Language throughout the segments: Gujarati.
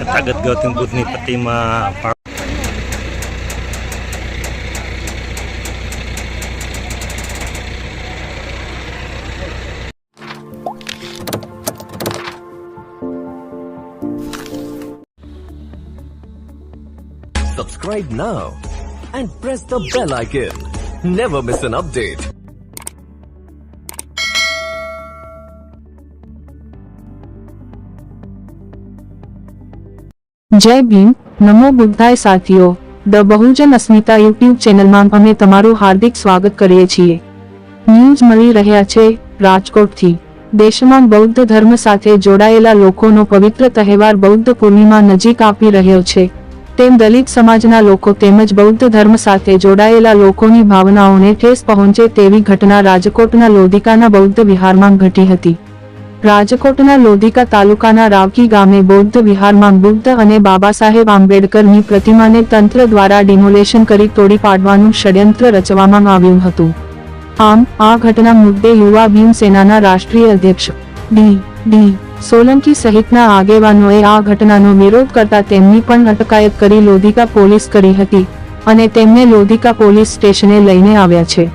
તથાગત ગૌતમ બુદ્ધની પ્રતિમા પા- Subscribe now and press the bell icon. Never miss an update. જય ભીમ. નમો બુદ્ધાય સાથીઓ. ધ બહુજન અસ્મિતા યુટ્યુબ ચેનલમાં અમે તમારું હાર્દિક સ્વાગત કરીએ છીએ. ન્યૂઝ મળી રહ્યા છે રાજકોટથી. દેશમાં બૌદ્ધ ધર્મ સાથે જોડાયેલા લોકોનો પવિત્ર તહેવાર બૌદ્ધ પૂર્ણિમા નજીક આપી રહ્યો છે. તેમ દલિત સમાજના લોકો તેમજ બૌદ્ધ ધર્મ સાથે જોડાયેલા લોકોની ભાવનાઓને ઠેસ પહોંચે તેવી ઘટના રાજકોટના લોધિકાના બૌદ્ધ વિહારમાં ઘટી હતી. રાજકોટના લોધિકા તાલુકાના રાવકી ગામે બૌદ્ધ વિહારમાં બુદ્ધ અને બાબા સાહેબ આંબેડકરની પ્રતિમાને તંત્ર દ્વારા ડિમોલેશન કરી તોડી પાડવાનું ષડયંત્ર રચવામાં આવ્યું હતું. આમ, આ ઘટના મુદ્દે યુવા ભીમ સેનાના રાષ્ટ્રીય અધ્યક્ષ ડી. ડી. સોલંકી સહિતના આગેવાનોએ આ ઘટનાનો વિરોધ કરતા તેમની પણ અટકાયત કરી લોધિકા પોલીસ કરી હતી અને તેમને લોધિકા પોલીસ સ્ટેશને લઈને આવ્યા છે.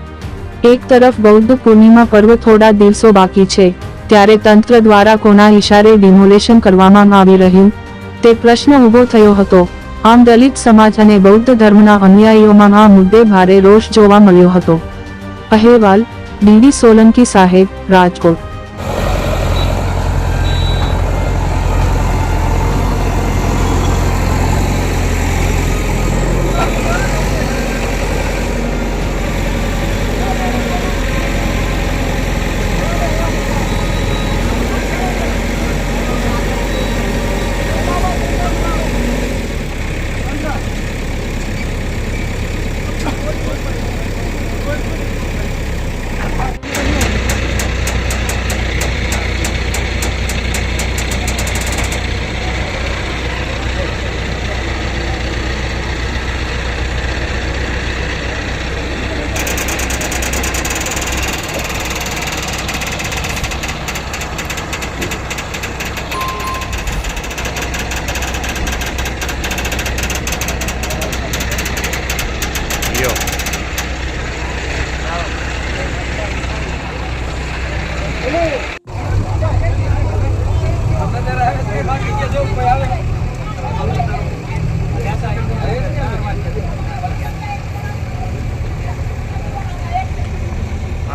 એક તરફ બૌદ્ધ પૂર્ણિમા પર્વ થોડા દિવસો બાકી છે ત્યારે તંત્ર દ્વારા કોના ઇશારે ડિમોલેશન કરવામાં આવી રહ્યું? તે પ્રશ્ન ઊભો થયો હતો. આમ દલિત સમાજ અને બૌદ્ધ ધર્મના અનુયાયીઓમાં આ મુદ્દે ભારે રોષ જોવા મળ્યો હતો. અહેવાલ ડીડી સોલંકી સાહેબ, રાજકોટ.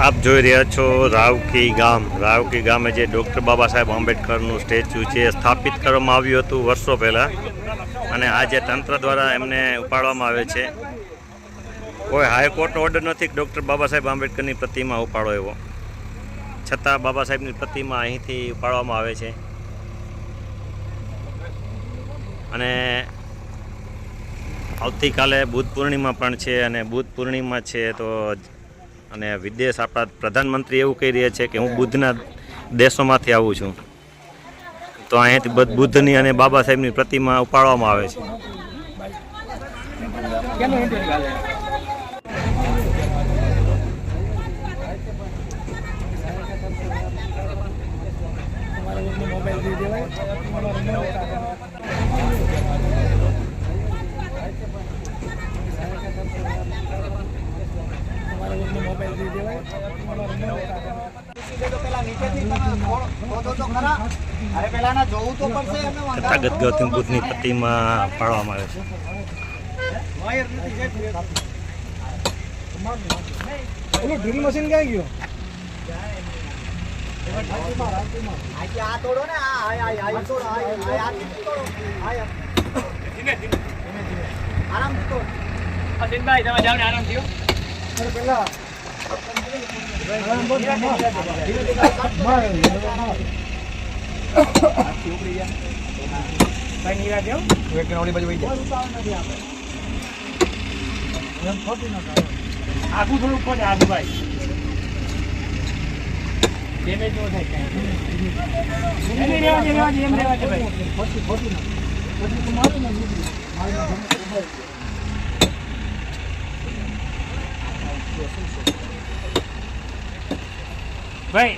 આપ જોઈ રહ્યા છો રાવકી ગામ. રાવકી ગામે જે ડૉક્ટર બાબા સાહેબ આંબેડકરનું સ્ટેચ્યુ છે સ્થાપિત કરવામાં આવ્યું હતું વર્ષો પહેલાં. અને આજે તંત્ર દ્વારા એમને ઉપાડવામાં આવે છે. કોઈ હાઈકોર્ટનો ઓર્ડર નથી ડૉક્ટર બાબા સાહેબ આંબેડકરની પ્રતિમા ઉપાડો એવો. છતાં બાબા સાહેબની પ્રતિમા અહીંથી ઉપાડવામાં આવે છે. અને આવતીકાલે બુદ્ધ પૂર્ણિમા પણ છે, અને બુદ્ધ પૂર્ણિમા છે તો અને વિદેશ આપણા પ્રધાનમંત્રી એવું કહી રહ્યા છે કે હું બુદ્ધના દેશોમાંથી આવું છું. તો અહીંયાથી બુદ્ધ- બુદ્ધની અને બાબા સાહેબની પ્રતિમા ઉપાડવામાં આવે છે. મૂકી દેજો પેલા નીચેથી તમે ખોળ- ખોદો તો ખરા અરે પેલા જોવું તો પડશે એમને વાંધા તથાગત ગૌતમ બુદ્ધની પ્રતિમા પાડવામાં આવે છે. ડ્રીલ મશીન ક્યાં ગયું? આ તોડો ને આ આ આ આ તોડો આ ધીમે આ આ તોડો આ આ. આરામથી તોડ અરે પેલા આગું થોડું પડે આગુ ભાઈ ડેમેજ નો થાય. એમ રહેવા દે, રહેવા દે, એમ રહેવા મારું ભાઈ ભાઈ